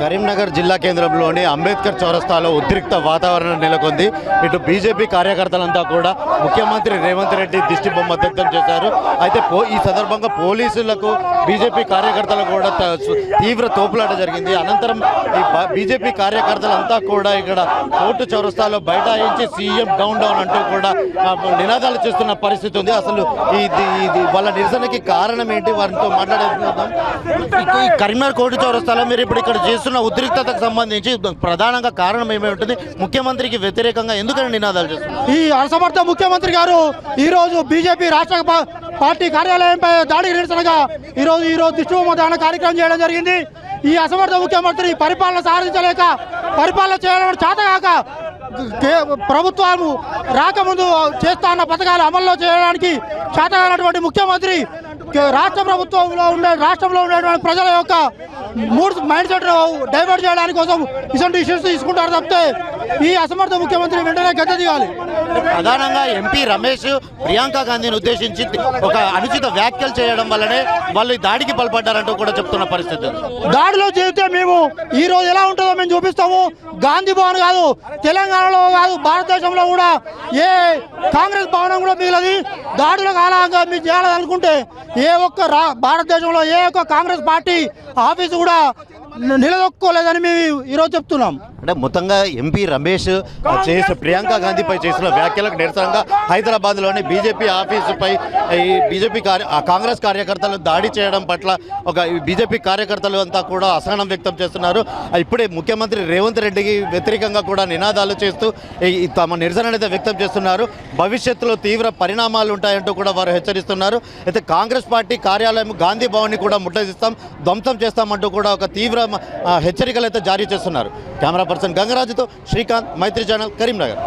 కరీంనగర్ జిల్లా కేంద్రంలోని అంబేద్కర్ చౌరస్తాలో ఉద్రిక్త వాతావరణం నెలకొంది. ఇటు బీజేపీ కార్యకర్తలంతా కూడా ముఖ్యమంత్రి రేవంత్ రెడ్డి దిష్టి బొమ్మ వ్యక్తం చేశారు. అయితే పో ఈ సందర్భంగా పోలీసులకు బీజేపీ కార్యకర్తలు కూడా తీవ్ర తోపులాట జరిగింది. అనంతరం ఈ బీజేపీ కార్యకర్తలంతా కూడా ఇక్కడ కోర్టు చౌరస్తాలో బైఠాయించి సీఎం డౌన్ డౌన్ అంటూ కూడా నినాదాలు చేస్తున్న పరిస్థితి ఉంది. అసలు ఇది ఇది వాళ్ళ నిరసనకి కారణం ఏంటి? వారితో మాట్లాడే ఈ కరీంనగర్ కోర్టు చౌరస్తాలో మీరు ఇప్పుడు ఇక్కడ చేస్తున్న ఉద్రిక్తతకు సంబంధించి ప్రధానంగా కారణం ఏమై ఉంటుంది? ముఖ్యమంత్రికి వ్యతిరేకంగా ఎందుకని నినాదాలు చేస్తున్నారు? ఈ అసమర్థ ముఖ్యమంత్రి గారు ఈ రోజు బీజేపీ రాష్ట్ర పార్టీ కార్యాలయంపై దాడికి నిరసనగా ఈ రోజు ఈ దిష్టిబొమ్మ కార్యక్రమం చేయడం జరిగింది. ఈ అసమర్థ ముఖ్యమంత్రి పరిపాలన సాధించలేక పరిపాలన చేయడం చేతగాక కే- రాకముందు చేస్తా ఉన్న పథకాలు అమల్లో చేయడానికి చేతగానటువంటి ముఖ్యమంత్రి రాష్ట్ర ప్రభుత్వంలో ఉండే రాష్ట్రంలో ఉండేటువంటి ప్రజల యొక్క మూడు మైండ్ సెట్ డైవర్ట్ చేయడానికి కోసం ఇటువంటి ఇష్యూస్ తీసుకుంటారు తప్పితే ఈ అసమర్థ ముఖ్యమంత్రి వెంటనే గద్దె దిగాలి. ప్రధానంగా ఎంపీ రమేష్ ప్రియాంక గాంధీని ఉద్దేశించి ఒక అనుచిత వ్యాఖ్యలు చేయడం వల్లనే వాళ్ళు దాడికి పాల్పడ్డారంటూ కూడా చెప్తున్న పరిస్థితి. దాడిలో చేస్తే మేము ఈ రోజు ఎలా ఉంటుందో మేము చూపిస్తాము. గాంధీ భవన్ కాదు తెలంగాణలో కాదు భారతదేశంలో కూడా ఏ కాంగ్రెస్ భవనం కూడా మిగిలది. దాడులకు కాలంగా మీరు చేయాలనుకుంటే ఏ ఒక్క రా భారతదేశంలో ఏ ఒక్క కాంగ్రెస్ పార్టీ ఆఫీసు కూడా నిలదొక్కోలేదని మేము ఈరోజు చెప్తున్నాం. అంటే మొత్తంగా ఎంపీ రమేష్ చేసిన ప్రియాంక గాంధీపై చేసిన వ్యాఖ్యలకు నిరసనగా హైదరాబాద్లోని బీజేపీ ఆఫీసుపై ఈ బీజేపీ కార్య కాంగ్రెస్ కార్యకర్తలు దాడి చేయడం పట్ల ఒక బీజేపీ కార్యకర్తలు అంతా కూడా అసహనం వ్యక్తం చేస్తున్నారు. ఇప్పుడే ముఖ్యమంత్రి రేవంత్ రెడ్డికి వ్యతిరేకంగా కూడా నినాదాలు చేస్తూ తమ నిరసన అయితే వ్యక్తం చేస్తున్నారు. భవిష్యత్తులో తీవ్ర పరిణామాలు ఉంటాయంటూ కూడా వారు హెచ్చరిస్తున్నారు. అయితే కాంగ్రెస్ పార్టీ కార్యాలయం గాంధీ భవన్ని కూడా ముట్టడిస్తాం ధ్వంసం చేస్తామంటూ కూడా ఒక తీవ్ర ఆ, హెచ్చరికలు అయితే జారీ చేస్తున్నారు. కెమెరా పర్సన్ గంగరాజుతో శ్రీకాంత్ మైత్రి ఛానల్ కరీంనగర్.